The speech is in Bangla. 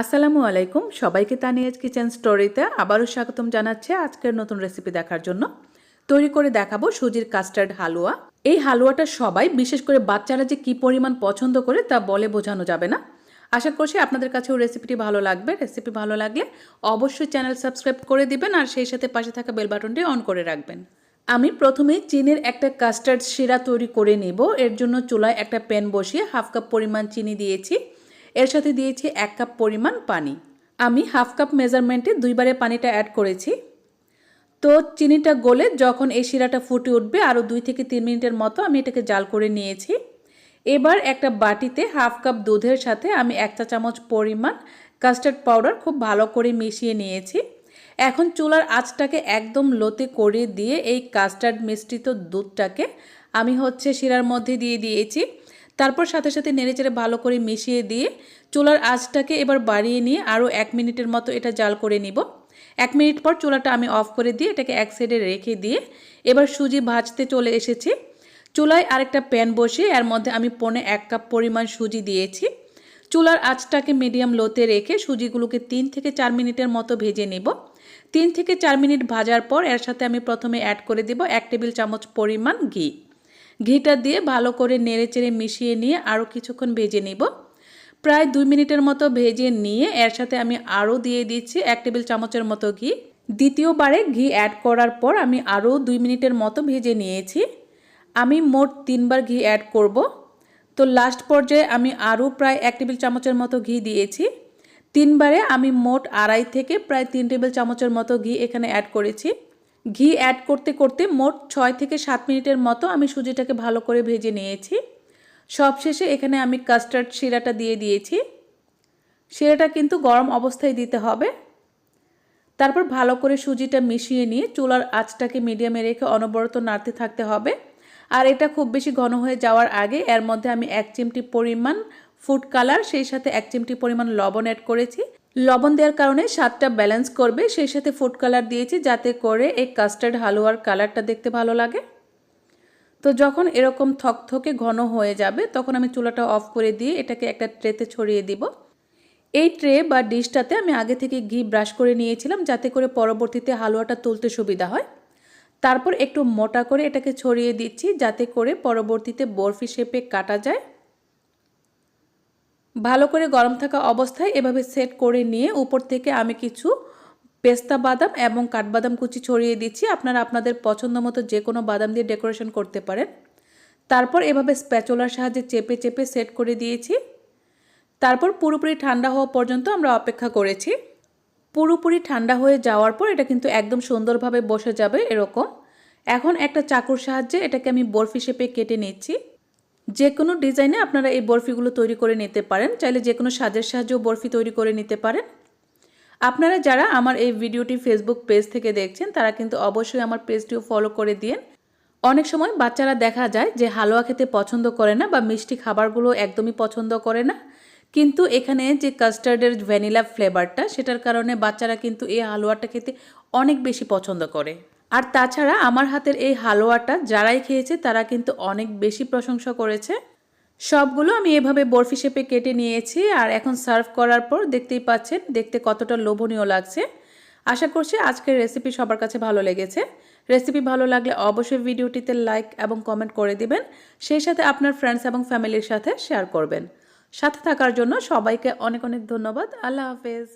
আসসালামু আলাইকুম। সবাইকে তানিয়াজ কিচেন স্টোরিতে আবারও স্বাগতম জানাচ্ছে আজকের নতুন রেসিপি দেখার জন্য। তৈরি করে দেখাবো সুজির কাস্টার্ড হালুয়া। এই হালুয়াটা সবাই, বিশেষ করে বাচ্চারা যে কি পরিমাণ পছন্দ করে তা বলে বোঝানো যাবে না। আশা করছি আপনাদের কাছেও রেসিপিটি ভালো লাগবে। রেসিপি ভালো লাগলে অবশ্যই চ্যানেল সাবস্ক্রাইব করে দিবেন আর সেই সাথে পাশে থাকা বেল বাটনটি অন করে রাখবেন। আমি প্রথমে চিনির একটা কাস্টার্ড শিরা তৈরি করে নেব। এর জন্য চুলায় একটা প্যান বসিয়ে হাফ কাপ পরিমাণ চিনি দিয়েছি। এর সাথে দিয়েছি এক কাপ পরিমাণ পানি। আমি হাফ কাপ মেজারমেন্টে দুইবারে পানিটা অ্যাড করেছি। তো চিনিটা গলে যখন এই শিরাটা ফুটে উঠবে, আরও দুই থেকে তিন মিনিটের মতো আমি এটাকে জাল করে নিয়েছি। এবার একটা বাটিতে হাফ কাপ দুধের সাথে আমি এক চা চামচ পরিমাণ কাস্টার্ড পাউডার খুব ভালো করে মিশিয়ে নিয়েছি। এখন চুলার আঁচটাকে একদম লোতে করে দিয়ে এই কাস্টার্ড মিশ্রিত দুধটাকে আমি হচ্ছে শিরার মধ্যে দিয়ে দিয়েছি। তারপর সাথে সাথে নেড়েচেড়ে ভালো করে মিশিয়ে দিয়ে চুলার আঁচটাকে এবার বাড়িয়ে নিয়ে আরও এক মিনিটের মতো এটা জাল করে নিব। এক মিনিট পর চুলাটা আমি অফ করে দিয়ে এটাকে এক সাইডে রেখে দিয়ে এবার সুজি ভাজতে চলে এসেছি। চুলায় আরেকটা প্যান বসিয়ে এর মধ্যে আমি পনে এক কাপ পরিমাণ সুজি দিয়েছি। চুলার আঁচটাকে মিডিয়াম লোতে রেখে সুজিগুলোকে তিন থেকে চার মিনিটের মতো ভেজে নেব। তিন থেকে চার মিনিট ভাজার পর এর সাথে আমি প্রথমে অ্যাড করে দেব এক টেবিল চামচ পরিমাণ ঘি। ঘিটা দিয়ে ভালো করে নেড়ে চেড়ে মিশিয়ে নিয়ে আরও কিছুক্ষণ ভেজে নিব। প্রায় দুই মিনিটের মতো ভেজে নিয়ে এর সাথে আমি আরও দিয়ে দিচ্ছি এক টেবিল চামচের মতো ঘি। দ্বিতীয়বারে ঘি অ্যাড করার পর আমি আরও দুই মিনিটের মতো ভেজে নিয়েছি। আমি মোট তিনবার ঘি অ্যাড করব। তো লাস্ট পর্যায়ে আমি আরও প্রায় এক টেবিল চামচের মতো ঘি দিয়েছি। তিনবারে আমি মোট আড়াই থেকে প্রায় তিন টেবিল চামচের মতো ঘি এখানে অ্যাড করেছি। ঘি অ্যাড করতে করতে মোট ছয় থেকে সাত মিনিটের মতো আমি সুজিটাকে ভালো করে ভেজে নিয়েছি। সবশেষে এখানে আমি কাস্টার্ড শিরাটা দিয়ে দিয়েছি। শিরাটা কিন্তু গরম অবস্থায় দিতে হবে। তারপর ভালো করে সুজিটা মিশিয়ে নিয়ে চুলার আঁচটাকে মিডিয়ামে রেখে অনবরত নাড়তে থাকতে হবে। আর এটা খুব বেশি ঘন হয়ে যাওয়ার আগে এর মধ্যে আমি এক চিমটি পরিমাণ ফুড কালার সেই সাথে এক চিমটি পরিমাণ লবণ অ্যাড করেছি। লবণ দেওয়ার কারণে স্বাদটা ব্যালেন্স করবে। সেই সাথে ফুড কালার দিয়েছি যাতে করে এই কাস্টার্ড হালুয়ার কালারটা দেখতে ভালো লাগে। তো যখন এরকম থকথকে ঘন হয়ে যাবে, তখন আমি চুলাটা অফ করে দিয়ে এটাকে একটা ট্রেতে ছড়িয়ে দিব। এই ট্রে বা ডিশটাতে আমি আগে থেকে ঘি ব্রাশ করে নিয়েছিলাম যাতে করে পরবর্তীতে হালুয়াটা তুলতে সুবিধা হয়। তারপর একটু মোটা করে এটাকে ছড়িয়ে দিচ্ছি যাতে করে পরবর্তীতে বরফি শেপে কাটা যায়। ভালো করে গরম থাকা অবস্থায় এভাবে সেট করে নিয়ে উপর থেকে আমি কিছু পেস্তা বাদাম এবং কাঠবাদাম কুচি ছড়িয়ে দিচ্ছি। আপনারা আপনাদের পছন্দ মতো যে কোনো বাদাম দিয়ে ডেকোরেশন করতে পারেন। তারপর এভাবে স্প্যাচোলার সাহায্যে চেপে চেপে সেট করে দিয়েছি। তারপর পুরোপুরি ঠান্ডা হওয়া পর্যন্ত আমরা অপেক্ষা করেছি। পুরোপুরি ঠান্ডা হয়ে যাওয়ার পর এটা কিন্তু একদম সুন্দরভাবে বসে যাবে এরকম। এখন একটা চাকুর সাহায্যে এটাকে আমি বরফি শেপে কেটে নিচ্ছি। যে কোনো ডিজাইনে আপনারা এই বরফিগুলো তৈরি করে নিতে পারেন। চাইলে যে কোনো সাজের সাহায্যেও বরফি তৈরি করে নিতে পারেন। আপনারা যারা আমার এই ভিডিওটি ফেসবুক পেজ থেকে দেখছেন, তারা কিন্তু অবশ্যই আমার পেজটিও ফলো করে দিন। অনেক সময় বাচ্চারা দেখা যায় যে হালুয়া খেতে পছন্দ করে না বা মিষ্টি খাবারগুলো একদমই পছন্দ করে না। কিন্তু এখানে যে কাস্টার্ডের ভ্যানিলা ফ্লেভারটা সেটার কারণে বাচ্চারা কিন্তু এই হালুয়াটা খেতে অনেক বেশি পছন্দ করে। আর তাছাড়া আমার হাতের এই হালুয়াটা যারাই খেয়েছে তারা কিন্তু অনেক বেশি প্রশংসা করেছে। সবগুলো আমি এভাবে বরফি শেপে কেটে নিয়েছি আর এখন সার্ভ করার পর দেখতেই পাচ্ছেন, দেখতে কতটা লোভনীয় লাগছে। আশা করছি আজকের রেসিপি সবার কাছে ভালো লেগেছে। রেসিপি ভালো লাগলে অবশ্যই ভিডিওটিতে লাইক এবং কমেন্ট করে দিবেন। সেই সাথে আপনার ফ্রেন্ডস এবং ফ্যামিলির সাথে শেয়ার করবেন। সাথে থাকার জন্য সবাইকে অনেক অনেক ধন্যবাদ। আল্লাহ হাফেজ।